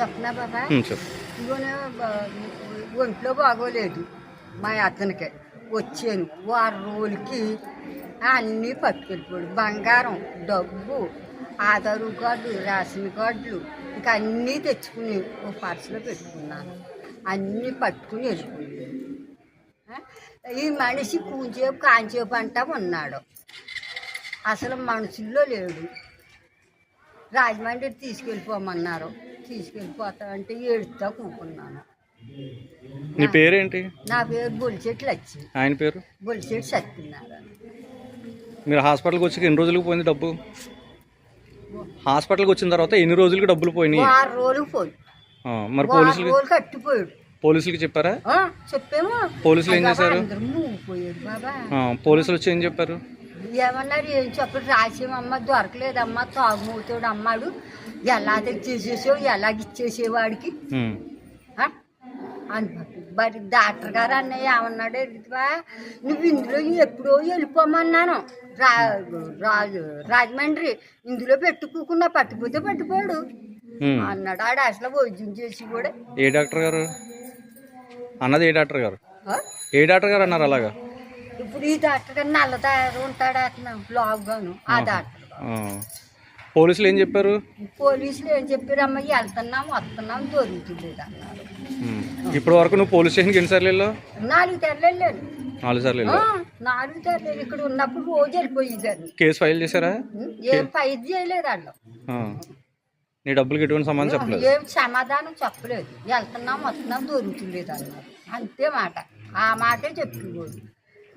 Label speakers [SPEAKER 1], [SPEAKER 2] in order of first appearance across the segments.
[SPEAKER 1] చెప్పనా బాబా. ఇదిగోనే ఒంట్లో బాగోలేదు. మా అతనికి. వచ్చాను. వారం రోజులకి అన్నీ పట్టుకెళ్ళిపోయాడు బంగారం డబ్బు ఆధార్ కార్డు రేషన్ కార్డులు ఇంకా అన్నీ తెచ్చుకుని ఓ పర్సులో పెట్టుకున్నాను. అన్నీ పట్టుకుని వెళ్ళిపోయాడు. ఆ? ఈ మనిషి కూంచేపు కాంచేపు అంటా ఉన్నాడు. అసలు మనుషుల్లో లేడు. రాజమండ్రి తీసుకెళ్ళిపోమన్నారు. తీసుకెళ్ళిపోతానంటే ఏడుస్తా కూకున్నాను.
[SPEAKER 2] నీ పేరేంటి?
[SPEAKER 1] నా పేరు బొలిచెట్లు వచ్చి
[SPEAKER 2] ఆయన పేరు?
[SPEAKER 1] బొలిచెట్టు సత్యనారాయణ.
[SPEAKER 2] మీరు హాస్పిటల్కి వచ్చి ఎన్ని రోజులకు పోయింది డబ్బు? హాస్పిటల్కి వచ్చిన తర్వాత ఎన్ని రోజులకి డబ్బులు పోయినాయి?
[SPEAKER 1] వారం రోజులు పోయి
[SPEAKER 2] ఆ, మరి పోలీసులు
[SPEAKER 1] రోజులు కట్టిపోయాడు.
[SPEAKER 2] పోలీసులకి చెప్పారా?
[SPEAKER 1] చెప్పాము.
[SPEAKER 2] పోలీసులు ఏం చేశారు?
[SPEAKER 1] అందరూ మూగిపోయారు బాబా.
[SPEAKER 2] ఆ, పోలీసులు వచ్చి ఏం చెప్పారు?
[SPEAKER 1] ఏమన్నారు? ఏం చెప్పరు రాసేమమ్మ దొరకలేదమ్మా. తాగుమవుతాడు అమ్మాడు. ఎలా తెచ్చేసేసావు ఎలాగ ఇచ్చేసేవాడికి? మరి డాక్టర్ గారు అన్నయ్య ఏమన్నాడు? ఎదుగుతా నువ్వు ఇందులో ఎప్పుడో వెళ్ళిపోమన్నాను. రా రాజు రాజమండ్రి. ఇందులో పెట్టుకోకుండా పట్టుకుపోతే పట్టుకోడు. అన్నాడు. ఆడ అసలు వైద్యం చేసి కూడా.
[SPEAKER 2] ఏ డాక్టర్ గారు? అన్నది ఏ డాక్టర్ గారు? ఏ డాక్టర్ గారు అన్నారు అలాగా?
[SPEAKER 1] ఇప్పుడు ఈ డాక్టర్ నల్ల తయారు ఉంటాడు అతను లాగ్గాను ఆ డాక్టర్.
[SPEAKER 2] పోలీసులు ఏం చెప్పారు?
[SPEAKER 1] పోలీసులు ఏం చెప్పారు అమ్మ వెళ్తున్నాం వస్తున్నాం దొరుకుతుంది అన్నారు.
[SPEAKER 2] ఇప్పటి వరకు నువ్వు పోలీస్ స్టేషన్కి ఎన్నిసార్లు వెళ్ళావు?
[SPEAKER 1] నాలుగు తెరలు వెళ్ళాడు
[SPEAKER 2] నాలుగు సార్లు
[SPEAKER 1] నాలుగు తెరలు ఇక్కడ ఉన్నప్పుడు రోజు వెళ్ళిపోయేదాన్ని
[SPEAKER 2] కేసు ఫైల్ చేశారా?
[SPEAKER 1] ఏం పైది చేయలేదు వాళ్ళు.
[SPEAKER 2] నీ డబ్బులకి ఎటువంటి సంబంధం చెప్పలేదు?
[SPEAKER 1] ఏం సమాధానం చెప్పలేదు. వెళ్తున్నాం వస్తున్నాం దొరుకుతులేదు అన్నారు. అంతే మాట. ఆ మాటే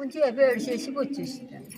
[SPEAKER 1] 꾼지 예배 10시에 15주시다.